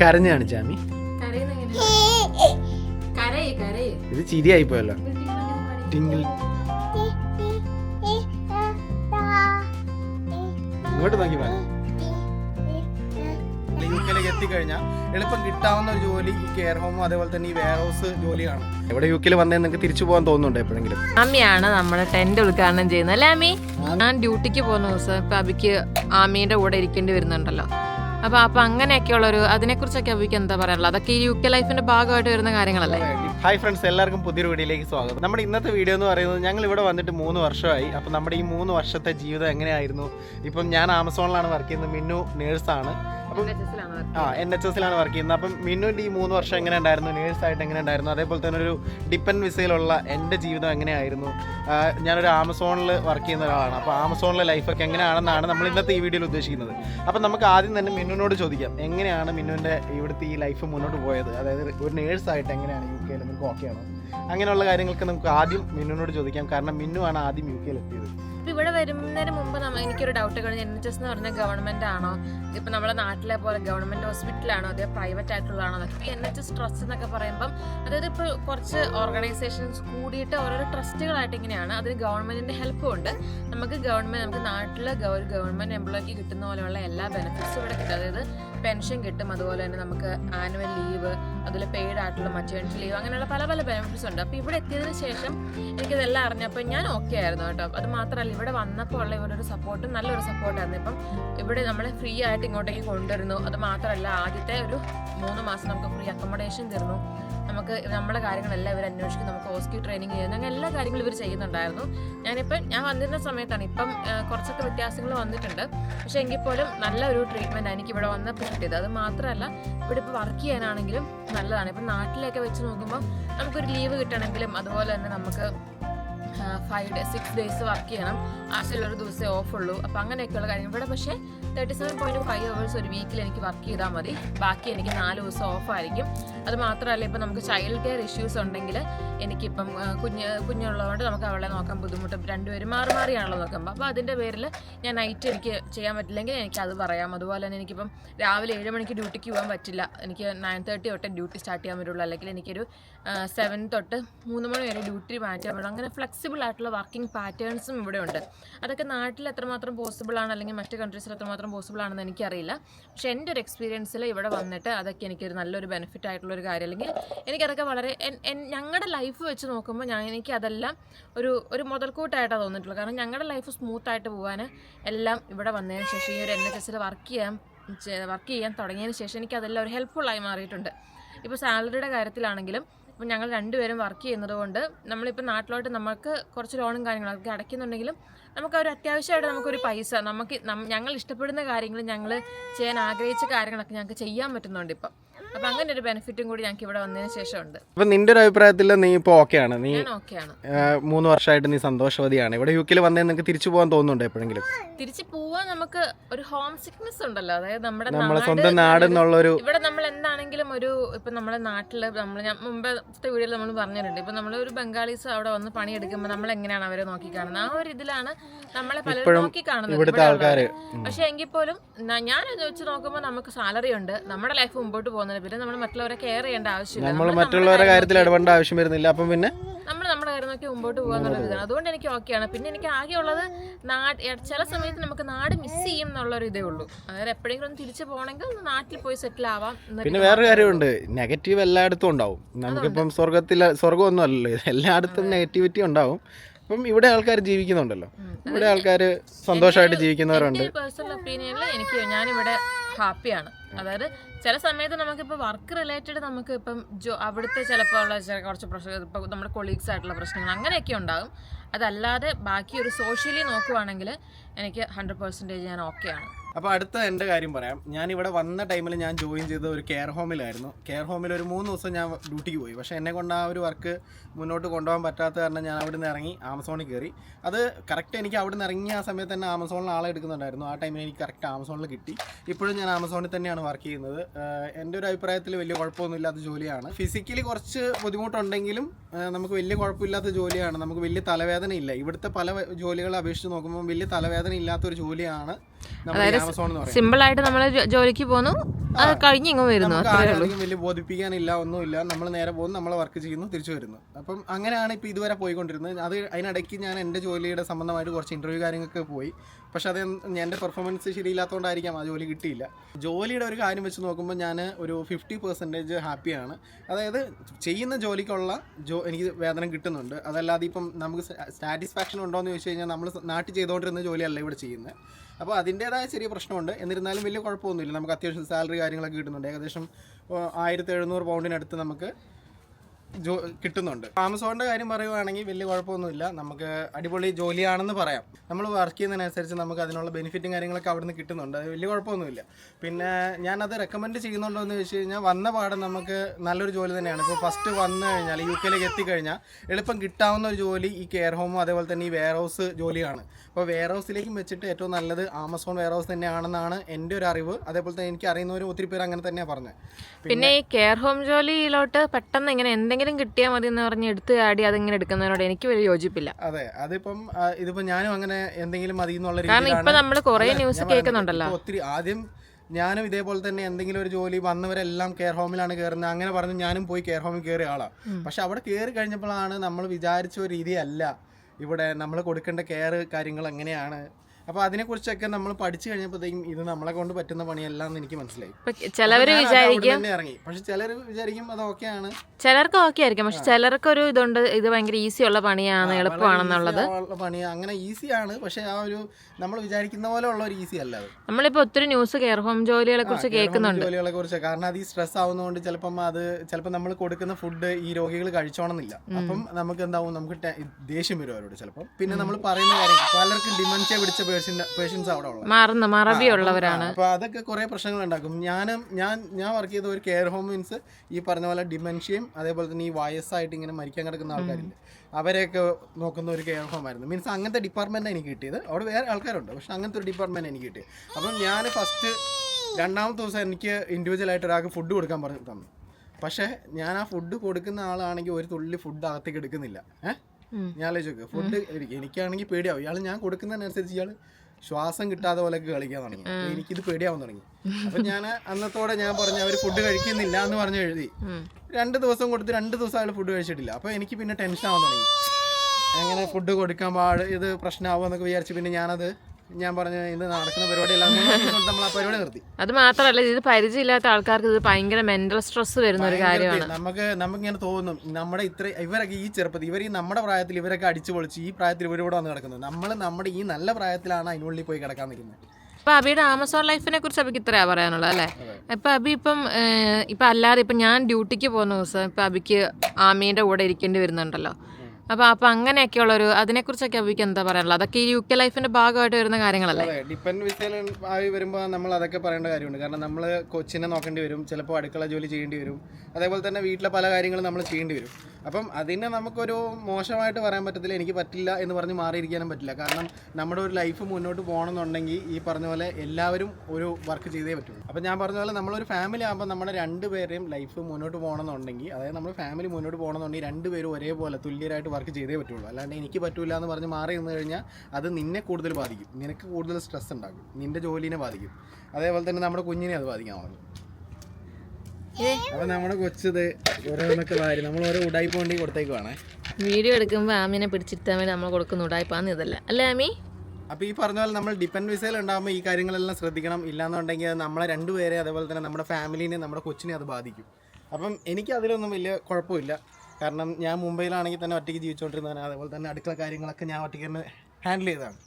കരഞ്ഞു ചാമി കരയുന്ന എങ്ങനെയാ? കരയ് കരയ്. ഇത് ചിരിയായി പോയല്ലോ. ടിങ്കിൾ. ഇങ്ങോട്ട് നോക്കി പറഞ്ഞു യു കെയിലേക്ക് എത്തിക്കഴിഞ്ഞാൽ എളുപ്പം കിട്ടാവുന്ന ഒരു ജോലി ഈ കെയർ ഹോമും അതേപോലെ തന്നെ ഈ വെയർ ഹൗസ് ജോലിയാണ്. ഇവിടെ യു കെയിൽ വന്നേ നിങ്ങൾക്ക് തിരിച്ചു പോകാൻ തോന്നുന്നുണ്ട് എപ്പോഴെങ്കിലും? ആമിയാണ് നമ്മുടെ ടെന്റ് ഉദ്ഘാടനം ചെയ്യുന്നത്. അല്ലേ ആമി? ഞാൻ ഡ്യൂട്ടിക്ക് പോകുന്ന ദിവസം ഇപ്പൊ അബിക്ക് ആമിയുടെ കൂടെ ഇരിക്കേണ്ടി വരുന്നുണ്ടല്ലോ. അപ്പൊ അപ്പൊ അങ്ങനെയൊക്കെയുള്ള ഒരു അതിനെക്കുറിച്ചൊക്കെ അഭിക്ക് എന്താ പറയാനുള്ളത്? അതൊക്കെ ഈ യു കെ ലൈഫിന്റെ ഭാഗമായിട്ട് വരുന്ന കാര്യങ്ങളല്ലേ? ഹായ് ഫ്രണ്ട്സ് എല്ലാവർക്കും പുതിയൊരു വീഡിയോയിലേക്ക് സ്വാഗതം. നമ്മുടെ ഇന്നത്തെ വീഡിയോ എന്ന് പറയുന്നത് ഞങ്ങൾ ഇവിടെ വന്നിട്ട് മൂന്ന് വർഷമായി. അപ്പോൾ നമ്മുടെ ഈ മൂന്ന് വർഷത്തെ ജീവിതം എങ്ങനെയായിരുന്നു? ഇപ്പം ഞാൻ ആമസോണിലാണ് വർക്ക് ചെയ്യുന്നത്. മിന്നു നേഴ്സാണ് ആ എൻ എച്ച് എസിലാണ് വർക്ക് ചെയ്യുന്നത്. അപ്പം മിന്നുവിന്റെ ഈ മൂന്ന് വർഷം എങ്ങനെ ഉണ്ടായിരുന്നു? നേഴ്സ് ആയിട്ട് എങ്ങനെ ഉണ്ടായിരുന്നു? അതേപോലെ തന്നെ ഒരു ഡിപ്പെൻഡ് വിസയിലുള്ള എന്റെ ജീവിതം എങ്ങനെയായിരുന്നു? ഞാനൊരു ആമസോണിൽ വർക്ക് ചെയ്യുന്ന ഒരാളാണ്. അപ്പോൾ ആമസോണിലെ ലൈഫൊക്കെ എങ്ങനെയാണെന്നാണ് നമ്മൾ ഇന്നത്തെ ഈ വീഡിയോയിൽ ഉദ്ദേശിക്കുന്നത്. അപ്പം നമുക്ക് ആദ്യം തന്നെ മിന്നുവിനോട് ചോദിക്കാം. എങ്ങനെയാണ് മിന്നുവിന്റെ ഇവിടുത്തെ ഈ ലൈഫ് മുന്നോട്ട് പോയത്? അതായത് ഒരു നേഴ്സ് ആയിട്ട് എങ്ങനെയാണ് യു കെയിൽ നിങ്ങൾക്ക് ഓക്കെ ആണോ അങ്ങനെയുള്ള കാര്യങ്ങൾക്ക് നമുക്ക് ആദ്യം മിന്നുവിനോട് ചോദിക്കാം. കാരണം മിന്നു ആണ് ആദ്യം യു കെയിൽ എത്തിയത്. ഇപ്പൊ ഇവിടെ വരുന്നതിന് മുമ്പ് നമ്മ എനിക്കൊരു ഡൗട്ട് കഴിഞ്ഞ എൻ എച്ച് എസ് എന്ന് പറഞ്ഞ ഗവൺമെന്റ് ആണോ? ഇപ്പൊ നമ്മുടെ നാട്ടിലെ പോലെ ഗവൺമെന്റ് ഹോസ്പിറ്റലാണോ അതേ പ്രൈവറ്റ് ആയിട്ടുള്ളതാണോ? എന്നൊക്കെ എൻ എച്ച് എസ് ട്രസ്റ്റ് എന്നൊക്കെ പറയുമ്പം അതായത് ഇപ്പോൾ കുറച്ച് ഓർഗനൈസേഷൻസ് കൂടിയിട്ട് ഓരോരോ ട്രസ്റ്റുകളായിട്ട് ഇങ്ങനെയാണ്. അതിന് ഗവൺമെന്റിന്റെ ഹെൽപ്പും ഉണ്ട്. നമുക്ക് ഗവൺമെന്റ് നമുക്ക് നാട്ടിലെ ഗവൺമെന്റ് എംപ്ലോയിക്ക് കിട്ടുന്ന പോലെയുള്ള എല്ലാ ബെനിഫിറ്റ്സും ഇവിടെ കിട്ടും. അതായത് പെൻഷൻ കിട്ടും. അതുപോലെ തന്നെ നമുക്ക് ആനുവൽ ലീവ് അതുപോലെ പെയ്ഡ് ആയിട്ടുള്ള മറ്റേണിറ്റി ലീവ് അങ്ങനെയുള്ള പല പല ബെനിഫിറ്റ്സ് ഉണ്ട്. അപ്പോൾ ഇവിടെ എത്തിയതിന് ശേഷം എനിക്കിതെല്ലാം അറിഞ്ഞപ്പോൾ ഞാൻ ഓക്കെ ആയിരുന്നു കേട്ടോ. അത് മാത്രമല്ല ഇവിടെ വന്നപ്പോൾ ഉള്ള ഇവിടെ ഒരു സപ്പോർട്ടും നല്ലൊരു സപ്പോർട്ടായിരുന്നു ഇപ്പം ഇവിടെ നമ്മളെ ഫ്രീ ആയിട്ട് ഇങ്ങോട്ടേക്ക് കൊണ്ടുവരുന്നു. അത് മാത്രമല്ല ആദ്യത്തെ ഒരു മൂന്ന് മാസം നമുക്ക് ഫ്രീ അക്കോമഡേഷൻ തരുന്നു. നമുക്ക് നമ്മുടെ കാര്യങ്ങളെല്ലാം ഇവർ അന്വേഷിക്കും നമുക്ക് ഹോസ്കി ട്രെയിനിങ് ചെയ്യുന്നു അങ്ങനെ എല്ലാ കാര്യങ്ങളും ഇവർ ചെയ്യുന്നുണ്ടായിരുന്നു. ഞാനിപ്പം ഞാൻ വന്നിരുന്ന സമയത്താണ് ഇപ്പം കുറച്ചൊക്കെ വ്യത്യാസങ്ങൾ വന്നിട്ടുണ്ട്. പക്ഷേ എങ്കിൽ പോലും നല്ലൊരു ട്രീറ്റ്മെന്റ് എനിക്ക് ഇവിടെ വന്നപ്പോൾ കിട്ടിയത്. അത് മാത്രമല്ല ഇവിടെ ഇപ്പോൾ വർക്ക് ചെയ്യാനാണെങ്കിലും നല്ലതാണ്. ഇപ്പം നാട്ടിലൊക്കെ വെച്ച് നോക്കുമ്പോൾ നമുക്കൊരു ലീവ് കിട്ടണമെങ്കിലും അതുപോലെ തന്നെ നമുക്ക് five day six days work ചെയ്യണം. ആഴ്ചയിൽ ഒരു ദിവസമേ ഓഫ് ഉള്ളൂ. അപ്പം അങ്ങനെയൊക്കെയുള്ള കാര്യം ഇവിടെ പക്ഷേ thirty seven point five hours ഒരു വീക്കിൽ എനിക്ക് വർക്ക് ചെയ്താൽ മതി. ബാക്കി എനിക്ക് നാല് ദിവസം ഓഫ് ആയിരിക്കും. അത് മാത്രമല്ല ഇപ്പം നമുക്ക് ചൈൽഡ് കെയർ ഇഷ്യൂസ് ഉണ്ടെങ്കിൽ എനിക്കിപ്പം കുഞ്ഞ് കുഞ്ഞുള്ളതുകൊണ്ട് നമുക്ക് അവളെ നോക്കാൻ ബുദ്ധിമുട്ടും. രണ്ടുപേരും മാറി മാറിയാണല്ലോ നോക്കുമ്പോൾ അപ്പോൾ അതിന്റെ പേരിൽ ഞാൻ നൈറ്റ് എനിക്ക് ചെയ്യാൻ പറ്റില്ലെങ്കിൽ എനിക്ക് അത് പറയാം. അതുപോലെ തന്നെ എനിക്കിപ്പം രാവിലെ ഏഴ് മണിക്ക് ഡ്യൂട്ടിക്ക് പോകാൻ പറ്റില്ല. എനിക്ക് നയൻ തേർട്ടി തൊട്ട് ഡ്യൂട്ടി സ്റ്റാർട്ട് ചെയ്യാൻ പറ്റുള്ളൂ. അല്ലെങ്കിൽ എനിക്കൊരു സെവൻ തൊട്ട് മൂന്ന് മണി വരെ ഡ്യൂട്ടി മാറ്റാൻ പറ്റും അങ്ങനെ ഫ്ലെക്സിബിൾ ആയിട്ടുള്ള വർക്കിംഗ് പാറ്റേൺസും ഇവിടെ ഉണ്ട്. അതൊക്കെ നാട്ടിൽ എത്രമാത്രം പോസിബിൾ ആണ്? അല്ലെങ്കിൽ മറ്റ് കൺട്രീസിൽ എത്രമാത്രം പോസിബിൾ ആണെന്ന് എനിക്കറിയില്ല. പക്ഷേ എന്റെ ഒരു എക്സ്പീരിയൻസിൽ ഇവിടെ വന്നിട്ട് അതൊക്കെ എനിക്കൊരു നല്ലൊരു ബെനിഫിറ്റ് ആയിട്ടുള്ള ഒരു കാര്യം. അല്ലെങ്കിൽ എനിക്കതൊക്കെ വളരെ ഞങ്ങളുടെ ലൈഫ് വെച്ച് നോക്കുമ്പോൾ ഞാൻ എനിക്ക് അതെല്ലാം ഒരു ഒരു മുതൽക്കൂട്ടായിട്ടാണ് തോന്നിയിട്ടുള്ളത്. കാരണം ഞങ്ങളുടെ ലൈഫ് സ്മൂത്ത് ആയിട്ട് പോകാൻ എല്ലാം ഇവിടെ വന്നതിന് ശേഷം ഈ ഒരു എൻ എച്ച് എസിൽ വർക്ക് ചെയ്യാൻ വർക്ക് ചെയ്യാൻ തുടങ്ങിയതിന് ശേഷം എനിക്ക് അതെല്ലാം ഒരു ഹെൽപ്ഫുള്ളായി മാറിയിട്ടുണ്ട്. ഇപ്പോൾ സാലറിയുടെ കാര്യത്തിലാണെങ്കിലും ഇപ്പം ഞങ്ങൾ രണ്ടുപേരും വർക്ക് ചെയ്യുന്നത് കൊണ്ട് നമ്മളിപ്പോൾ നാട്ടിലോട്ട് നമുക്ക് കുറച്ച് ലോണും കാര്യങ്ങളൊക്കെ അടയ്ക്കുന്നുണ്ടെങ്കിലും നമുക്ക് ഒരു അത്യാവശ്യമായിട്ട് നമുക്കൊരു പൈസ നമുക്ക് ഞങ്ങൾ ഇഷ്ടപ്പെടുന്ന കാര്യങ്ങൾ ഞങ്ങൾ ചെയ്യാൻ ആഗ്രഹിച്ച കാര്യങ്ങളൊക്കെ ഞങ്ങൾക്ക് ചെയ്യാൻ പറ്റുന്നുണ്ട് ഇപ്പം. അപ്പം അങ്ങനെ ഒരു ബെനിഫിറ്റും കൂടി ഞങ്ങൾക്ക് ഇവിടെ വന്നതിന് ശേഷം ഉണ്ട് അപ്പൊ നിന്റെ ഒരു അഭിപ്രായത്തിൽ നീ ഇപ്പൊ ആണ്. നീ ഞാൻ ഓക്കെയാണ് മൂന്ന് വർഷമായിട്ട് നീ സന്തോഷവതിയാണ്. ഇവിടെ യു കെയിൽ വന്നേ നിങ്ങൾക്ക് തിരിച്ചു പോകാൻ തോന്നുന്നുണ്ടോ എപ്പോഴെങ്കിലും? തിരിച്ചു പോവാൻ നമുക്ക് ഒരു ഹോം സിക്നെസ് ഉണ്ടല്ലോ. അതായത് നമ്മുടെ നമ്മളെ സ്വന്തം നാട് എന്നുള്ളൊരു ഇവിടെ നമ്മൾ എന്താണെങ്കിലും ഒരു ഇപ്പൊ നമ്മുടെ നാട്ടിൽ നമ്മൾ ഞാൻ മുമ്പത്തെ വീഡിയോയിൽ നമ്മൾ പറഞ്ഞിട്ടുണ്ട്. ഇപ്പൊ നമ്മൾ ഒരു ബംഗാളീസ് അവിടെ വന്ന് പണിയെടുക്കുമ്പോൾ നമ്മൾ എങ്ങനെയാണ് അവരെ നോക്കി കാണുന്നത് ആ ഒരു ഇതിലാണ് നമ്മളെ പലരും നോക്കി കാണുന്നത് ഇവിടുത്തെ ഇവിടെ ആൾക്കാര്. പക്ഷെ എങ്കിൽ പോലും ഞാൻ വെച്ച് നോക്കുമ്പോൾ നമുക്ക് സാലറി ഉണ്ട്. നമ്മുടെ ലൈഫ് മുമ്പോട്ട് പോകുന്നത് പിന്നെ നമ്മൾ മറ്റുള്ളവരെ കെയർ ചെയ്യേണ്ട ആവശ്യമില്ല. നമ്മൾ മറ്റുള്ളവരുടെ കാര്യത്തിൽ ഇടപെടേണ്ട ആവശ്യം വരുന്നില്ല അപ്പം പിന്നെ? നമ്മൾ നമ്മുടെ കാര്യം നോക്കി മുമ്പോട്ട് പോകാന്നുള്ള ഇതാണ് അതുകൊണ്ട് എനിക്ക് ഓക്കെയാണ് പിന്നെ എനിക്ക് ആകെയുള്ളത് നാട് ചില സമയത്ത് നമുക്ക് നാട് മിസ് ചെയ്യും എന്നുള്ളൊരു ഇതേ ഉള്ളൂ. അതായത് എപ്പോഴെങ്കിലും ഒന്ന് തിരിച്ചു പോകണമെങ്കിൽ ഒന്ന് നാട്ടിൽ പോയി സെറ്റിൽ ആവാം പിന്നെ വേറൊരു കാര്യമുണ്ട്. നെഗറ്റീവ് എല്ലായിടത്തും ഉണ്ടാവും. നമുക്കിപ്പം സ്വർഗത്തിൽ സ്വർഗമൊന്നും അല്ലല്ലോ എല്ലായിടത്തും നെഗറ്റിവിറ്റി ഉണ്ടാവും. അപ്പം ഇവിടെ ആൾക്കാർ ജീവിക്കുന്നുണ്ടല്ലോ. ഇവിടെ ആൾക്കാർ സന്തോഷമായിട്ട് ജീവിക്കുന്നവരുണ്ട്. പേഴ്സണൽ ഒപ്പീനിയനിൽ എനിക്ക് ഞാനിവിടെ ഹാപ്പിയാണ്. അതായത് ചില സമയത്ത് നമുക്കിപ്പോൾ വർക്ക് റിലേറ്റഡ് നമുക്ക് ഇപ്പം ജോ അവിടുത്തെ ചിലപ്പോൾ ഉള്ള ചില കുറച്ച് പ്രശ്നങ്ങൾ ഇപ്പോൾ നമ്മുടെ കൊളീഗ്സ് ആയിട്ടുള്ള പ്രശ്നങ്ങൾ അങ്ങനെയൊക്കെ ഉണ്ടാകും. അതല്ലാതെ ബാക്കി ഒരു സോഷ്യലി നോക്കുവാണെങ്കിൽ എനിക്ക് ഹൺഡ്രഡ് പെർസെന്റേജ് ഞാൻ ഓക്കെയാണ് അപ്പോൾ അടുത്ത എന്റെ കാര്യം പറയാം. ഞാൻ ഇവിടെ വന്ന ടൈമിൽ ഞാൻ ജോയിൻ ചെയ്ത ഒരു കെയർ ഹോമിലായിരുന്നു. കെയർ ഹോമിൽ ഒരു മൂന്ന് ദിവസം ഞാൻ ഡ്യൂട്ടിക്ക് പോയി. പക്ഷേ എന്നെ കൊണ്ട് ആ ഒരു വർക്ക് മുന്നോട്ട് കൊണ്ടുപോകാൻ പറ്റാത്ത കാരണം ഞാൻ അവിടെ നിന്ന് ഇറങ്ങി ആമസോണിൽ കയറി. അത് കറക്റ്റ് എനിക്ക് അവിടെ നിന്ന് ഇറങ്ങിയ ആ സമയത്ത് തന്നെ ആമസോണിൽ ആളെ എടുക്കുന്നുണ്ടായിരുന്നു. ആ ടൈമിൽ എനിക്ക് കറക്റ്റ് ആമസോണിൽ കിട്ടി. ഇപ്പോഴും ഞാൻ ആമസോണിൽ തന്നെയാണ് വർക്ക് ചെയ്യുന്നത്. എന്റെ ഒരു അഭിപ്രായത്തിൽ വലിയ കുഴപ്പമൊന്നുമില്ലാത്ത ജോലിയാണ്. ഫിസിക്കലി കുറച്ച് ബുദ്ധിമുട്ടുണ്ടെങ്കിലും നമുക്ക് വലിയ കുഴപ്പമില്ലാത്ത ജോലിയാണ്. നമുക്ക് വലിയ തലവേദന ഇല്ല ഇവിടുത്തെ പല ജോലികളെ അപേക്ഷിച്ച് നോക്കുമ്പോൾ വലിയ തലവേദന ഇല്ലാത്തൊരു ജോലിയാണ് പറയുന്നത്. സിമ്പിൾ ആയിട്ട് നമ്മൾ ജോലിക്ക് പോന്നു. അത് കഴിഞ്ഞ് ഇങ്ങ് വരുന്നു. വലിയ ബോധിപ്പിക്കാനില്ല ഒന്നുമില്ല. നമ്മൾ നേരെ പോകുന്നു നമ്മൾ വർക്ക് ചെയ്യുന്നു തിരിച്ചു വരുന്നു. അപ്പം അങ്ങനെയാണ് ഇപ്പോൾ ഇതുവരെ പോയിക്കൊണ്ടിരുന്നത്. അത് അതിനിടയ്ക്ക് ഞാൻ എന്റെ ജോലിയുടെ സംബന്ധമായിട്ട് കുറച്ച് ഇന്റർവ്യൂ കാര്യങ്ങളൊക്കെ പോയി. പക്ഷെ അത് എൻ- എന്റെ പെർഫോമൻസ് ശരിയില്ലാത്തതുകൊണ്ടായിരിക്കാം ആ ജോലി കിട്ടിയില്ല. ജോലിയുടെ ഒരു കാര്യം വെച്ച് നോക്കുമ്പോൾ ഞാൻ ഒരു ഫിഫ്റ്റി പെർസെന്റേജ് ഹാപ്പിയാണ് അതായത് ചെയ്യുന്ന ജോലിക്കുള്ള ജോ എനിക്ക് വേതനം കിട്ടുന്നുണ്ട്. അതല്ലാതെ ഇപ്പം നമുക്ക് സാറ്റിസ്ഫാക്ഷൻ ഉണ്ടോ എന്ന് ചോദിച്ചു കഴിഞ്ഞാൽ നമ്മൾ നാട്ടിൽ ചെയ്തുകൊണ്ടിരുന്ന ജോലിയല്ല ഇവിടെ ചെയ്യുന്നത്. അപ്പോൾ അതിന്റേതായ ചെറിയ പ്രശ്നമുണ്ട്. എന്നിരുന്നാലും വലിയ കുഴപ്പമൊന്നുമില്ല. നമുക്ക് അത്യാവശ്യം സാലറി കാര്യങ്ങളൊക്കെ കിട്ടുന്നുണ്ട്. ഏകദേശം ആയിരത്തി എഴുന്നൂറ് പൗണ്ടിനടുത്ത് നമുക്ക് കിട്ടുന്നുണ്ട്. ആമസോണിന്റെ കാര്യം പറയുവാണെങ്കിൽ വലിയ കുഴപ്പമൊന്നുമില്ല. നമുക്ക് അടിപൊളി ജോലിയാണെന്ന് പറയാം. നമ്മൾ വർക്ക് ചെയ്യുന്നതിനനുസരിച്ച് നമുക്ക് അതിനുള്ള ബെനിഫിറ്റും കാര്യങ്ങളൊക്കെ അവിടെ നിന്ന് കിട്ടുന്നുണ്ട്. അത് വലിയ കുഴപ്പമൊന്നുമില്ല. പിന്നെ ഞാൻ അത് റെക്കമെൻഡ് ചെയ്യുന്നുണ്ടോ എന്ന് വെച്ച് കഴിഞ്ഞാൽ വന്ന പാടെ നമുക്ക് നല്ലൊരു ജോലി തന്നെയാണ്. ഇപ്പോൾ ഫസ്റ്റ് വന്നു കഴിഞ്ഞാൽ യു കെയിലേക്ക് എത്തിക്കഴിഞ്ഞാൽ എളുപ്പം കിട്ടാവുന്ന ഒരു ജോലി ഈ കെയർ ഹോമും അതേപോലെ തന്നെ ഈ വെയർ ഹൗസ് ജോലിയാണ്. അപ്പോൾ വെയർ ഹൗസിലേക്കും വെച്ചിട്ട് ഏറ്റവും നല്ലത് ആമസോൺ വെയർ ഹൗസ് തന്നെയാണെന്നാണ് എന്റെ ഒരു അറിവ്. അതേപോലെ തന്നെ എനിക്ക് അറിയുന്നവരും ഒത്തിരി പേര് അങ്ങനെ തന്നെയാണ് പറഞ്ഞത്. പിന്നെ ഈ കെയർ ഹോം ജോലിയിലോട്ട് പെട്ടെന്ന് ഇങ്ങനെ എന്തെങ്കിലും കിട്ടിയാൽ മതി എന്ന് പറഞ്ഞ് എടുത്ത് ആടി അതിങ്ങനെ എടുക്കുന്നതിനോട് എനിക്ക് വലിയ യോജിപ്പില്ല. അതെ അതിപ്പം ഇതിപ്പോ ഞാനും അങ്ങനെ എന്തെങ്കിലും മതി എന്നുള്ള കാരണം ഇപ്പൊ നമ്മൾ കുറെ ന്യൂസ് കേൾക്കുന്നുണ്ടല്ലോ. ഒത്തിരി ആദ്യം ഞാനും ഇതേപോലെ തന്നെ എന്തെങ്കിലും ഒരു ജോലി വന്നവരെല്ലാം കെയർ ഹോമിലാണ് കയറുന്നത് അങ്ങനെ പറഞ്ഞ് ഞാനും പോയി കെയർ ഹോമിൽ കയറിയ ആളാണ് പക്ഷെ അവിടെ കയറി കഴിഞ്ഞപ്പോഴാണ് നമ്മൾ വിചാരിച്ച ഒരു രീതിയല്ല. ഇവിടെ നമ്മൾ കൊടുക്കേണ്ട കെയർ കാര്യങ്ങൾ എങ്ങനെയാണ്? അപ്പോൾ അതിനെക്കുറിച്ചൊക്കെ നമ്മൾ പഠിച്ചു കഴിഞ്ഞപ്പോഴത്തേക്കും ഇത് നമ്മളെ കൊണ്ട് പറ്റുന്ന പണിയല്ല എന്ന് എനിക്ക് മനസ്സിലായി. വിചാരിക്കും ഇറങ്ങി. പക്ഷെ ചിലർ വിചാരിക്കും അത് ഓക്കെയാണ്. ചിലർക്ക് ഓക്കെ ആയിരിക്കും. പക്ഷെ ചിലർക്ക് ഒരു ഇതുണ്ട് ഇത് ഭയങ്കര ഈസി ഉള്ള പണിയാണ് എളുപ്പമാണെന്നുള്ളത്. പണി. അങ്ങനെ ഈസിയാണ് പക്ഷെ ആ ഒരു നമ്മൾ വിചാരിക്കുന്ന പോലെ ഉള്ള ഒരു ഈസി അല്ല അത്. നമ്മളിപ്പോ ഒത്തിരി ന്യൂസ് കെയർ ഹോം ജോലികളെ കുറിച്ച് കേൾക്കുന്നുണ്ട്. ജോലികളെ കുറിച്ച് കാരണം അത് ഈ സ്ട്രെസ് ആവുന്നതുകൊണ്ട് ചിലപ്പം അത് ചിലപ്പോൾ നമ്മൾ കൊടുക്കുന്ന ഫുഡ് ഈ രോഗികൾ കഴിച്ചോണമെന്നില്ല അപ്പം നമുക്ക് എന്താവും? നമുക്ക് ദേഷ്യം വരും അവരോട് ചിലപ്പം. പിന്നെ നമ്മൾ പറയുന്ന കാര്യം പലർക്കും ഡിമൻഷ്യ പിടിച്ച പേഷ്യൻസ് അവിടെ ഉള്ളത്. മാറുന്ന മറവിയുള്ളവരാണ് അപ്പോൾ അതൊക്കെ കുറേ പ്രശ്നങ്ങൾ ഉണ്ടാക്കും ഞാനും ഞാൻ ഞാൻ വർക്ക് ചെയ്ത ഒരു കെയർ ഹോം മീൻസ് ഈ പറഞ്ഞ പോലെ ഡിമെൻഷ്യയും അതേപോലെ തന്നെ ഈ വയസ്സായിട്ട് ഇങ്ങനെ മരിക്കാൻ കിടക്കുന്ന ആൾക്കാരില്ലേ അവരെയൊക്കെ നോക്കുന്ന ഒരു കെയർ ഹോം ആയിരുന്നു. മീൻസ് അങ്ങനത്തെ ഡിപ്പാർട്ട്മെന്റ് എനിക്ക് കിട്ടിയത്. അവിടെ വേറെ ആൾക്കാരുണ്ട് പക്ഷെ അങ്ങനത്തെ ഒരു ഡിപ്പാർട്ട്മെന്റ് എനിക്ക് കിട്ടി അപ്പം ഞാൻ ഫസ്റ്റ് രണ്ടാമത്തെ ദിവസം എനിക്ക് ഇൻഡിവിജ്വലായിട്ട് ഒരാൾക്ക് ഫുഡ് കൊടുക്കാൻ പറഞ്ഞു തന്നു. പക്ഷേ ഞാൻ ആ ഫുഡ് കൊടുക്കുന്ന ആളാണെങ്കിൽ ഒരു തുള്ളി ഫുഡ് അകത്തേക്ക് എടുക്കുന്നില്ല. ഏഹ്. ഞാൻ ആലോചിച്ചു ഫുഡ് എനിക്കാണെങ്കിൽ പേടിയാവും. ഇയാൾ ഞാൻ കൊടുക്കുന്നതിനനുസരിച്ച് ഇയാൾ ശ്വാസം കിട്ടാതെ പോലെയൊക്കെ കളിക്കാൻ തുടങ്ങി. എനിക്കിത് പേടിയാവാൻ തുടങ്ങി. അപ്പൊ ഞാൻ അന്നത്തോടെ ഞാൻ പറഞ്ഞു അവർ ഫുഡ് കഴിക്കുന്നില്ല എന്ന് പറഞ്ഞു എഴുതി. രണ്ട് ദിവസം കൊടുത്ത് രണ്ട് ദിവസം അയാൾ ഫുഡ് കഴിച്ചിട്ടില്ല. അപ്പൊ എനിക്ക് പിന്നെ ടെൻഷൻ ആവാൻ തുടങ്ങി. എങ്ങനെ ഫുഡ് കൊടുക്കാൻ പാട് ഇത് പ്രശ്നമാവുമെന്നൊക്കെ വിചാരിച്ച് പിന്നെ ഞാനത് ഞാൻ പറഞ്ഞു ഇത് നടക്കുന്ന പരിപാടിയെല്ലാം നമ്മൾ ആ പരിപാടി നിർത്തി. അത് മാത്രമല്ല ഇത് പരിചയമില്ലാത്ത ആൾക്കാർക്ക് ഇത് ഭയങ്കര മെന്റൽ സ്ട്രെസ് വരുന്ന ഒരു കാര്യമാണ്. നമുക്ക് നമുക്ക് ഇങ്ങനെ തോന്നും നമ്മുടെ ഇത്ര ഇവരൊക്കെ ഈ ചെറുപ്പത്തിൽ ഇവർ ഈ നമ്മുടെ പ്രായത്തിൽ ഇവരൊക്കെ അടിച്ചു പൊളിച്ച് ഈ പ്രായത്തിൽ ഇവരിവിടെ വന്ന് കിടക്കുന്നത്. നമ്മൾ നമ്മുടെ ഈ നല്ല പ്രായത്തിലാണ് അതിനുള്ളിൽ പോയി കിടക്കാൻ നിൽക്കുന്നത്. അപ്പൊ അബിയുടെ ആമസോൺ ലൈഫിനെ കുറിച്ച് അബിക്ക് ഇത്രയാ പറയാനുള്ളത് അല്ലേ? ഇപ്പൊ അബി ഇപ്പം ഇപ്പൊ അല്ലാതെ ഇപ്പൊ ഞാൻ ഡ്യൂട്ടിക്ക് പോകുന്ന ദിവസം ഇപ്പൊ അബിക്ക് ആമീന്റെ കൂടെ ഇരിക്കേണ്ടി വരുന്നുണ്ടല്ലോ. അപ്പൊ അപ്പൊ അങ്ങനെയൊക്കെയുള്ള ഒരു അതിനെക്കുറിച്ചൊക്കെ അഭിക്ക് എന്താ പറയാനുള്ളത്? അതൊക്കെ ഈ യു കെ ലൈഫിന്റെ ഭാഗമായിട്ട് വരുന്ന കാര്യങ്ങളല്ലേ? ഡിപ്പെൻഡ് വിസയിൽ ആയി വരുമ്പോൾ നമ്മൾ അതൊക്കെ പറയേണ്ട കാര്യമുണ്ട്. കാരണം നമ്മൾ കൊച്ചിനെ നോക്കേണ്ടി വരും ചിലപ്പോൾ അടുക്കള ജോലി ചെയ്യേണ്ടി വരും. അതേപോലെ തന്നെ വീട്ടിലെ പല കാര്യങ്ങളും നമ്മൾ ചെയ്യേണ്ടി വരും. അപ്പം അതിനെ നമുക്കൊരു മോശമായിട്ട് പറയാൻ പറ്റത്തില്ല എനിക്ക് പറ്റില്ല എന്ന് പറഞ്ഞ് മാറിയിരിക്കാനും പറ്റില്ല. കാരണം നമ്മുടെ ഒരു ലൈഫ് മുന്നോട്ട് പോകണമെന്നുണ്ടെങ്കിൽ ഈ പറഞ്ഞ പോലെ എല്ലാവരും ഒരു വർക്ക് ചെയ്തേ പറ്റുള്ളൂ. അപ്പം ഞാൻ പറഞ്ഞ പോലെ നമ്മളൊരു ഫാമിലി ആകുമ്പോൾ നമ്മുടെ രണ്ട് രണ്ടുപേരെയും ലൈഫ് മുന്നോട്ട് പോകണമെന്നുണ്ടെങ്കിൽ അതായത് നമ്മൾ ഫാമിലി മുന്നോട്ട് പോകണമെന്നുണ്ടെങ്കിൽ രണ്ടുപേരും ഒരേപോലെ തുല്യരായിട്ട് വർക്ക് ചെയ്തേ പറ്റുള്ളൂ. അല്ലാണ്ട് എനിക്ക് പറ്റില്ല എന്ന് പറഞ്ഞ് മാറി നിന്ന് കഴിഞ്ഞാൽ അത് നിന്നെ കൂടുതൽ ബാധിക്കും. നിനക്ക് കൂടുതൽ സ്ട്രെസ് ഉണ്ടാക്കും നിന്റെ ജോലിനെ ബാധിക്കും. അതേപോലെ തന്നെ നമ്മുടെ കുഞ്ഞിനെ അത് ബാധിക്കാവുള്ളൂ അപ്പൊ നമ്മുടെ കൊച്ചത് ഓരോന്നൊക്കെ വാരി നമ്മൾ ഓരോ ഉടായ്പ വേണ്ടി കൊടുത്തേക്കുവാണ്. വീഡിയോ എടുക്കുമ്പോൾ ആമിനെ പിടിച്ചിട്ടാൻ വേണ്ടി നമ്മൾ കൊടുക്കുന്ന ഉടായ്പാന്ന് ഇതല്ല. അല്ലേ ആമി? അപ്പൊ ഈ പറഞ്ഞ പോലെ നമ്മൾ ഡിപ്പെൻഡ് വിസയിൽ ഉണ്ടാകുമ്പോൾ ഈ കാര്യങ്ങളെല്ലാം ശ്രദ്ധിക്കണം. ഇല്ലാന്നുണ്ടെങ്കിൽ നമ്മളെ രണ്ടുപേരെ അതേപോലെ തന്നെ നമ്മുടെ ഫാമിലിനെ നമ്മുടെ കൊച്ചിനെ അത് ബാധിക്കും. അപ്പം എനിക്ക് അതിലൊന്നും വലിയ കുഴപ്പമില്ല. കാരണം ഞാൻ മുംബൈയിലാണെങ്കിൽ തന്നെ ഒറ്റയ്ക്ക് ജീവിച്ചുകൊണ്ടിരുന്നതാണ് അതേപോലെ തന്നെ അടുക്കള കാര്യങ്ങളൊക്കെ ഞാൻ ഒറ്റയ്ക്ക് തന്നെ ഹാൻഡിൽ ചെയ്തതാണ്.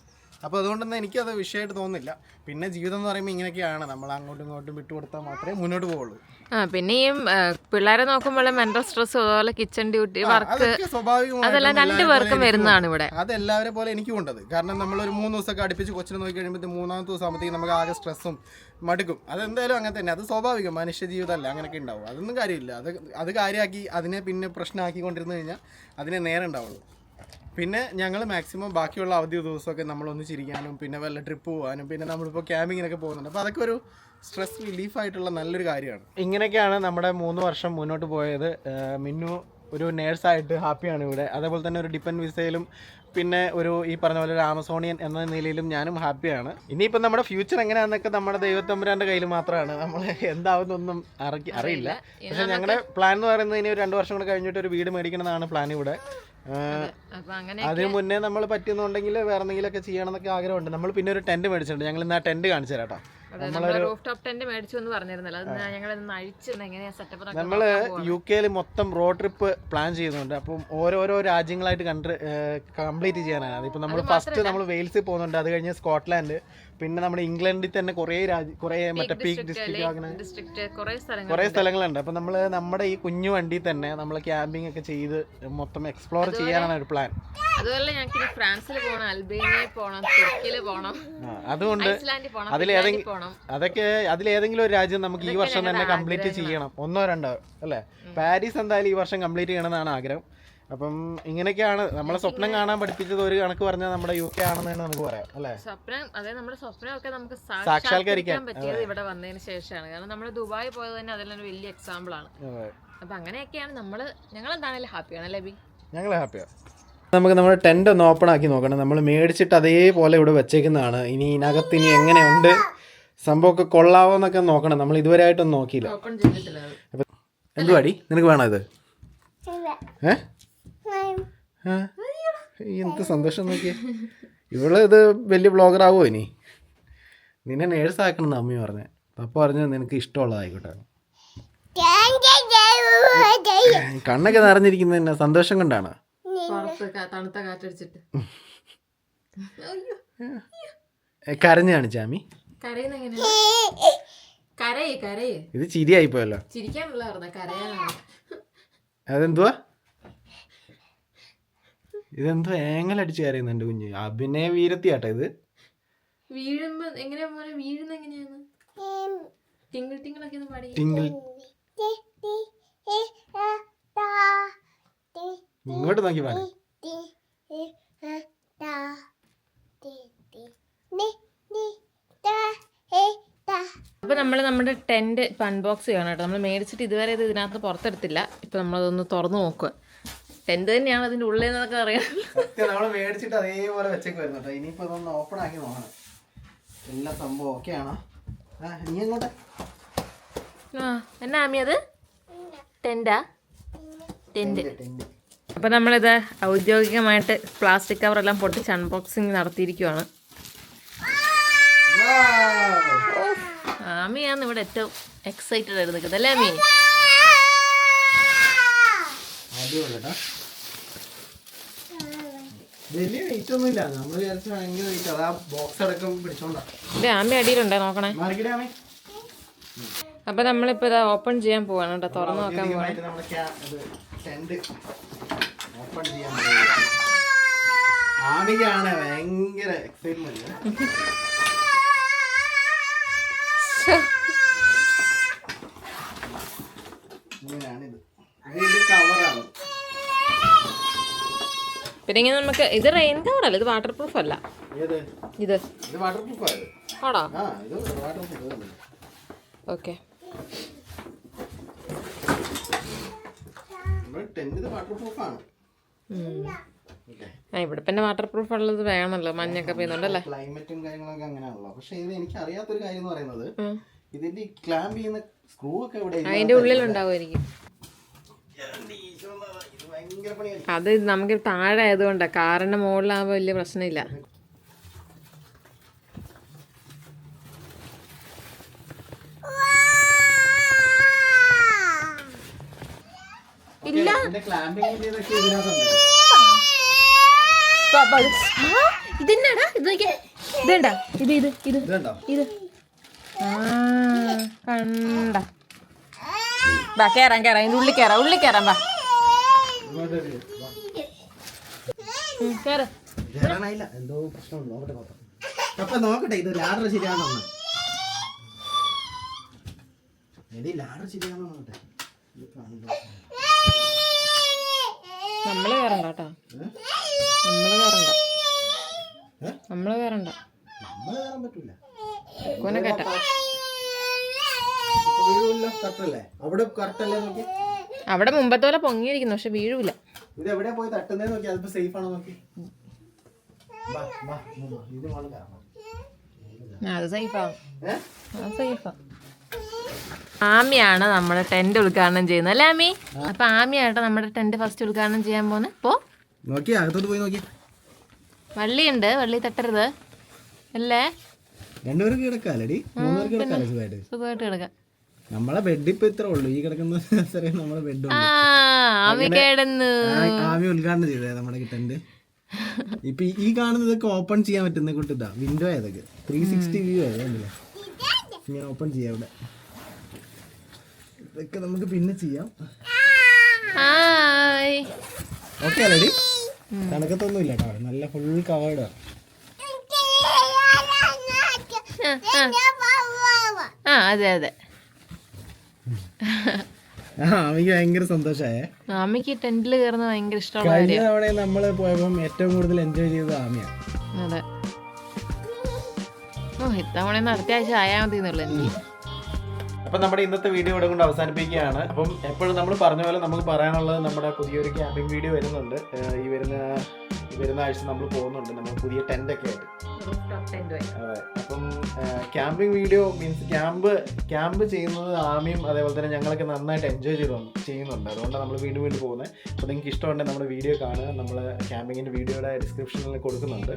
അപ്പോൾ അതുകൊണ്ടൊന്നും എനിക്കത് വിഷയമായിട്ട് തോന്നുന്നില്ല. പിന്നെ ജീവിതം എന്ന് പറയുമ്പോൾ ഇങ്ങനെയൊക്കെയാണ്. നമ്മൾ അങ്ങോട്ടും ഇങ്ങോട്ടും വിട്ടുകൊടുത്താൽ മാത്രമേ മുന്നോട്ട് പോവുള്ളൂ. ആ പിന്നെ ഈ ആ, പിള്ളേരെ നോക്കുമ്പോൾ മെന്റൽ സ്ട്രെസ് അതുപോലെ കിച്ചൺ ഡ്യൂട്ടി വർക്ക് അതെല്ലാം രണ്ട് പേർക്കും വരുന്നതാണ് ഇവിടെ. അത് എല്ലാവരെ പോലെ എനിക്കും ഉണ്ടത്. കാരണം നമ്മൾ ഒരു മൂന്ന് ദിവസമൊക്കെ അടുപ്പിച്ച് കൊച്ചിനെ നോക്കി കഴിയുമ്പോൾ മൂന്നാമത്തെ ദിവസം ആകുമ്പോഴത്തേക്കും നമുക്ക് ആകെ സ്ട്രെസ്സും മടുക്കും. അതെന്തായാലും അങ്ങനെ തന്നെ. അത് സ്വാഭാവികം. മനുഷ്യ ജീവിതമല്ല അങ്ങനെയൊക്കെ ഉണ്ടാവും. അതൊന്നും കാര്യമില്ല. അത് അത് കാര്യമാക്കി അതിനെ പിന്നെ പ്രശ്നമാക്കി കൊണ്ടിരുന്നു കഴിഞ്ഞാൽ അതിനെ നേരെ ഉണ്ടാവുള്ളൂ. പിന്നെ ഞങ്ങൾ മാക്സിമം ബാക്കിയുള്ള അവധി ദിവസമൊക്കെ നമ്മളൊന്ന് ചിരിക്കാനും പിന്നെ വല്ല ട്രിപ്പ് പോകാനും പിന്നെ നമ്മളിപ്പോൾ ക്യാമ്പിങ്ങിനൊക്കെ പോകുന്നുണ്ട്. അപ്പോൾ അതൊക്കെ ഒരു സ്ട്രെസ് റിലീഫ് ആയിട്ടുള്ള നല്ലൊരു കാര്യമാണ്. ഇങ്ങനെയൊക്കെയാണ് നമ്മുടെ മൂന്ന് വർഷം മുന്നോട്ട് പോയത്. മിന്നു ഒരു നേഴ്സായിട്ട് ഹാപ്പിയാണ് ഇവിടെ. അതേപോലെ തന്നെ ഒരു ഡിപ്പെൻഡ് വിസയിലും പിന്നെ ഒരു ഈ പറഞ്ഞ പോലെ ഒരു ആമസോണിയൻ എന്ന നിലയിലും ഞാനും ഹാപ്പിയാണ്. ഇനിയിപ്പോൾ നമ്മുടെ ഫ്യൂച്ചർ എങ്ങനെയാണെന്നൊക്കെ നമ്മുടെ ദൈവത്തമ്പുരാന്റെ കയ്യിൽ മാത്രമാണ് നമ്മൾ എന്താവുന്നൊന്നും അറിയി അറിയില്ല. പക്ഷേ ഞങ്ങളുടെ പ്ലാൻ എന്ന് പറയുന്നത് ഇനി ഒരു രണ്ട് വർഷം കൂടെ കഴിഞ്ഞിട്ട് ഒരു വീട് മേടിക്കണമെന്നാണ് പ്ലാൻ ഇവിടെ. അതിന് മുന്നേ നമ്മൾ പറ്റുന്നുണ്ടെങ്കിൽ വേറെ എന്തെങ്കിലും ഒക്കെ ചെയ്യണം ചെയ്യണമെന്നൊക്കെ ആഗ്രഹമുണ്ട്. നമ്മൾ പിന്നെ ഒരു ടെന്റ് മേടിച്ചിട്ടുണ്ട്. ഞങ്ങൾ ഇന്ന് ആ ടെന്റ് കാണിച്ചു തരാം കേട്ടോ. അതെ നമ്മൾ യു കെയിൽ മൊത്തം റോഡ് ട്രിപ്പ് പ്ലാൻ ചെയ്യുന്നുണ്ട്. അപ്പം ഓരോരോ രാജ്യങ്ങളായിട്ട് കൺട്രി കംപ്ലീറ്റ് ചെയ്യാനാണ്. അതിപ്പോൾ നമ്മൾ ഫസ്റ്റ് നമ്മൾ വെയിൽസിൽ പോകുന്നുണ്ട്. അത് കഴിഞ്ഞ് സ്കോട്ട്ലാൻഡ് പിന്നെ നമ്മുടെ ഇംഗ്ലണ്ടിൽ തന്നെ കുറേ രാജ്യ കുറേ മറ്റേ പീക്ക് ഡിസ്ട്രിക്റ്റ് അങ്ങനെ കുറെ സ്ഥലങ്ങളുണ്ട്. അപ്പം നമ്മൾ നമ്മുടെ ഈ കുഞ്ഞു വണ്ടി തന്നെ നമ്മൾ ക്യാമ്പിംഗ് ഒക്കെ ചെയ്ത് മൊത്തം എക്സ്പ്ലോർ ചെയ്യാനാണ് ഒരു പ്ലാൻ അതുപോലെ ഞങ്ങൾക്ക് ഫ്രാൻസിൽ പോകണം അൽബേനിയയിൽ പോകണം തുർക്കിയിൽ പോകണം അതുകൊണ്ട് അതിലേതെങ്കിലും- അതൊക്കെ അതിലേതെങ്കിലും ഒരു രാജ്യം നമുക്ക് ഈ വർഷം തന്നെ കംപ്ലീറ്റ് ചെയ്യണം. ഒന്നോ രണ്ടോ അല്ലേ? പാരീസ് എന്തായാലും ഈ വർഷം കംപ്ലീറ്റ് ചെയ്യണമെന്നാണ് ആഗ്രഹം. അപ്പം ഇങ്ങനെയൊക്കെയാണ് നമ്മളെ സ്വപ്നം കാണാൻ പഠിപ്പിച്ചത് ഒരു കണക്ക് പറഞ്ഞാൽ നമ്മുടെ യു കെ ആണെന്ന് തന്നെ നമുക്ക് പറയാം അല്ലേ? സ്വപ്നം അതായത് നമ്മുടെ സ്വപ്നമൊക്കെ നമുക്ക് സാക്ഷാത്കരിക്കാൻ, പറ്റിയത് ഇവിടെ വന്നതിന് ശേഷമാണ്. കാരണം നമ്മൾ ദുബായി പോയത് തന്നെ അതിലൊരു വലിയ എക്സാമ്പിൾ ആണ്. അപ്പൊ അങ്ങനെയൊക്കെയാണ് നമ്മൾ ഞങ്ങൾ എന്താണെങ്കിലും ഹാപ്പിയാണ് അല്ലേ ബി ഞങ്ങൾ ഹാപ്പിയാണ് നമുക്ക് നമ്മുടെ ടെന്റ് ഒന്ന് ഓപ്പൺ ആക്കി നോക്കണം. നമ്മൾ മേടിച്ചിട്ട് അതേപോലെ ഇവിടെ വെച്ചേക്കുന്നതാണ്. ഇനി ഇതിനകത്ത് ഇനി എങ്ങനെയുണ്ട്? സംഭവമൊക്കെ കൊള്ളാവോ എന്നൊക്കെ നോക്കണം. നമ്മൾ ഇതുവരെ ആയിട്ടൊന്നും നോക്കിയില്ല. എന്തുവാടി? നിനക്ക് വേണോ ഇത്? ഏഹ് എന്ത് സന്തോഷം നോക്കിയേ. ഇവൾ ഇത് വലിയ ബ്ലോഗർ ആവുമോ ഇനി? നിന്നെ നേഴ്സ് ആക്കണം എന്ന് അമ്മി പറഞ്ഞേ. പപ്പ പറഞ്ഞു നിനക്ക് ഇഷ്ടമുള്ളതായിക്കോട്ടെ. കണ്ണൊക്കെ നിറഞ്ഞിരിക്കുന്നത് തന്നെ സന്തോഷം കൊണ്ടാണ്. തണുത്ത കാറ്റടിച്ചിട്ട്. കരയേ കരയേ. ഇത് ചിരിയായി പോയല്ലോ. ചിരിക്കാനുള്ള കരയാനാണ്. അതെന്തുവാ? ഇതെന്തോ ഏങ്ങലടിച്ച് കരയുന്നുണ്ട് കുഞ്ഞ്. അഭിനയ വീരത്തിയാട്ടെ ഇത്. വീഴുമ്പോ എങ്ങനെയാ മോനെ വീഴുന്ന എങ്ങനെയാണ്? ടിങ്കിൾ ടിങ്കിളൊക്കെ ഒന്ന് പാടി. ടിങ്കിൾ. ഇങ്ങോട്ട് നോക്കി പാടി. അപ്പൊ നമ്മൾ നമ്മുടെ ടെന്റ് അൺബോക്സ് ചെയ്യണം കേട്ടോ. നമ്മൾ മേടിച്ചിട്ട് ഇതുവരെ ഇത് ഇതിനകത്ത് പുറത്തെടുത്തില്ല. ഇപ്പൊ നമ്മളതൊന്ന് തുറന്നു നോക്കുക ടെന്റ് തന്നെയാണ് അതിന്റെ ഉള്ളിൽ നിന്നൊക്കെ അറിയാം സത്യം നമ്മൾ മേടിച്ചിട്ട് അതേപോലെ വെച്ചേക്ക് വരുന്നു കേട്ടോ. ഇനിയിപ്പോ ഇതൊന്ന് ഓപ്പൺ ആക്കി നോക്കണം. എല്ലാ സംഭവം ഓക്കെ ആണോ? നീ എങ്ങോട്ടെ? ആ എന്നാ ആമി അത്? Tent tent. അപ്പോൾ നമ്മളിത് ഔദ്യോഗികമായിട്ട് പ്ലാസ്റ്റിക് കവർ എല്ലാം പൊട്ടിച്ച് അൺബോക്സിങ് നടത്തിയിരിക്കുവാണ്. ആമിയാന്ന് ആമിയാണ് ഇവിടെ ഏറ്റവും എക്സൈറ്റഡ് ആയിട്ട് നിൽക്കുന്നത് അല്ലേ ആമി അടിപൊളി കേട്ടോ. വലിയ വെയിറ്റ് ഒന്നും ഇല്ല നമ്മൾ വിചാരിച്ചു ഭയങ്കര വെയിറ്റ് അതാ ബോക്സ് അടക്കം പിടിച്ചോണ്ടാ. ഇത് ആമി അടിയിലുണ്ടേ നോക്കണേ? മാറിക്കിടാമേ അപ്പോൾ നമ്മളിപ്പോൾ ഇത് ഓപ്പൺ ചെയ്യാൻ പോവാണ് കേട്ടോ. തുറന്നു നോക്കാൻ പോവാണ്. ഭയങ്കര നമ്മുടെ ക്യാ- ഇത് ടെന്റ് ഓപ്പൺ ചെയ്യാൻ പോവുകയാണ്. ആമികയാണ് ഭയങ്കര എക്സൈറ്റ്മെന്റ് ഇങ്ങനെയാണിത് ഇത് ഇതിന്റെ കവറാണ് പിന്നെ ഇങ്ങനെ നമുക്ക് ഇത് റെയിൻ കവർ അല്ല ഇത് വാട്ടർ പ്രൂഫ് അല്ല ഇത്. ആണോ? ഓക്കെ ആ ഇവിടെ പിന്നെ വാട്ടർ പ്രൂഫ് ഉള്ളത് വേണമല്ലോ മഞ്ഞൊക്കെ പെയ്യുന്നുണ്ടല്ലേ? ക്ലൈമറ്റും കാര്യങ്ങളൊക്കെ അങ്ങനെയാണല്ലോ. പക്ഷെ ഇത് എനിക്ക് അറിയാത്തൊരു കാര്യം എന്ന് പറയുന്നത്. ഇതിന്റെ ക്ലാമ്പ് ചെയ്യുന്ന സ്ക്രൂ ഒക്കെ ഇവിടെ അതിന്റെ ഉള്ളിലുണ്ടാവുമായിരിക്കും എന്റെ ഈശോന്നാ, ഇത് ഭയങ്കര പണിയാണ് അത് നമുക്ക് താഴെ ആയതുകൊണ്ടാണ് കാറിന്റെ മുകളിലാകുമ്പോൾ വലിയ പ്രശ്നമില്ല. ഇല്ല. ഇതെന്നാടാ ഇത് ഇത് ഇതേണ്ടാ? ഇത് ഇത് ഇത് ഇത്. ആ കണ്ട. ബാ കേറാം കേറാം. ഇതിന്റെ ഉള്ളിൽ കയറാം ഉള്ളിൽ കയറാം ബാ ഇങ്ങോട്ട് ഒരു വാ. ഉം, കേറ് കേറാനായില്ല എന്തോ പ്രശ്നമുണ്ട്. നോക്കട്ടെ നോക്കാം അപ്പൊ നോക്കട്ടെ. ഇത് ലാഡർ ശരിയാണോ എടി ലാഡർ ശരിയാണോ നോക്കട്ടെ. നമ്മൾ കയറണ്ട കേട്ടോ? നമ്മൾ കയറണ്ട? നമ്മൾ കയറണ്ട നമ്മൾ കയറാൻ പറ്റൂല. കൊനെ കേട്ട. ഇപ്പൊ കറക്റ്റല്ലേ അവിടെ കറക്റ്റല്ലേ നോക്കി? അവിടെ മുമ്പത്തെ പോലെ പൊങ്ങിയിരിക്കുന്നു പക്ഷെ വീഴൂല. ഇത് എവിടെ പോയി തട്ടുന്നേ നോക്കി? അതിപ്പോ സേഫ് ആണോ നോക്കി? അത് സേഫാവും? അത് സേഫാ ആമിയാണ് നമ്മുടെ ടെന്റ് ഉദ്ഘാടനം ചെയ്യുന്നത്. അല്ലേ ആമി? അപ്പൊ ആമിയാട്ടോ നമ്മുടെ ടെന്റ് ഫസ്റ്റ് ഉദ്ഘാടനം ചെയ്യാൻ പോകുന്നത് പോ. നോക്കി അകത്തോട്ട് പോയി നോക്കി. വള്ളിയുണ്ട് വള്ളി തട്ടരുത്. അല്ലേ? രണ്ടുപേർക്ക് കിടക്കാലടി. സുഖമായിട്ട്? കിടക്കാം. നമ്മളെ ബെഡ് ഇപ്പൊ ഇത്ര ഉള്ളൂ. ഈ കിടക്കുന്ന നമ്മളെ ബെഡ് ആമി കിടന്നു. ആമി ഉദ്ഘാടനം ചെയ്തേ നമ്മുടെ ടെന്റ് ഇപ്പൊ ഈ- കാണുന്നതൊക്കെ ഓപ്പൺ ചെയ്യാൻ പറ്റുന്ന കൂട്ടിതാ വിൻഡോ ഏതൊക്കെ ത്രീ സിക്സ്റ്റി വ്യൂ ആയതല്ലേ ഞാൻ ഓപ്പൺ ചെയ്യാം ഇവിടെ. ഇതൊക്കെ നമുക്ക് പിന്നെ ചെയ്യാം. ഓക്കെ അല്ലേടി കണക്കത്തൊന്നും ഇല്ല കേട്ടോ. നല്ല ഫുൾ കവേർഡ് ആ അതെ അതെ. ആമിക്ക് ഭയങ്കര സന്തോഷായേ. ആമിക്ക് ടെന്റിൽ കയറുന്നത് ഭയങ്കര ഇഷ്ടമുള്ള കഴിഞ്ഞ തവണ നമ്മൾ പോയപ്പോൾ ഏറ്റവും കൂടുതൽ എൻജോയ് ചെയ്തത് ആമിയാണ് അതെ. ഓ ഇത്തവണ അടുത്ത ആഴ്ച ആയാൽ മതി എന്നുള്ളു എനിക്ക് അപ്പം നമ്മുടെ ഇന്നത്തെ വീഡിയോ ഇവിടെ കൊണ്ട് അവസാനിപ്പിക്കുകയാണ്. അപ്പം എപ്പോഴും നമ്മൾ പറഞ്ഞ പോലെ നമുക്ക് പറയാനുള്ളത് നമ്മുടെ പുതിയൊരു ക്യാമ്പിംഗ് വീഡിയോ വരുന്നുണ്ട്. ഈ വരുന്ന വരുന്ന ആഴ്ച നമ്മൾ പോകുന്നുണ്ട്. നമ്മൾ പുതിയ ടെന്റ് ഒക്കെ ആയിട്ട്. അതെ. അപ്പം camping video means camp camp ചെയ്യുന്നത് ആമിയും അതേപോലെ തന്നെ ഞങ്ങളൊക്കെ നന്നായിട്ട് എൻജോയ് ചെയ്ത് ചെയ്യുന്നുണ്ട്. അതുകൊണ്ടാണ് നമ്മൾ വീണ്ടും വീണ്ടും പോകുന്നത്. അപ്പോൾ നിങ്ങൾക്ക് ഇഷ്ടമുണ്ടെങ്കിൽ നമ്മുടെ വീഡിയോ കാണുക. നമ്മൾ ക്യാമ്പിങ്ങിന്റെ വീഡിയോയുടെ ഡിസ്ക്രിപ്ഷനിൽ കൊടുക്കുന്നുണ്ട്.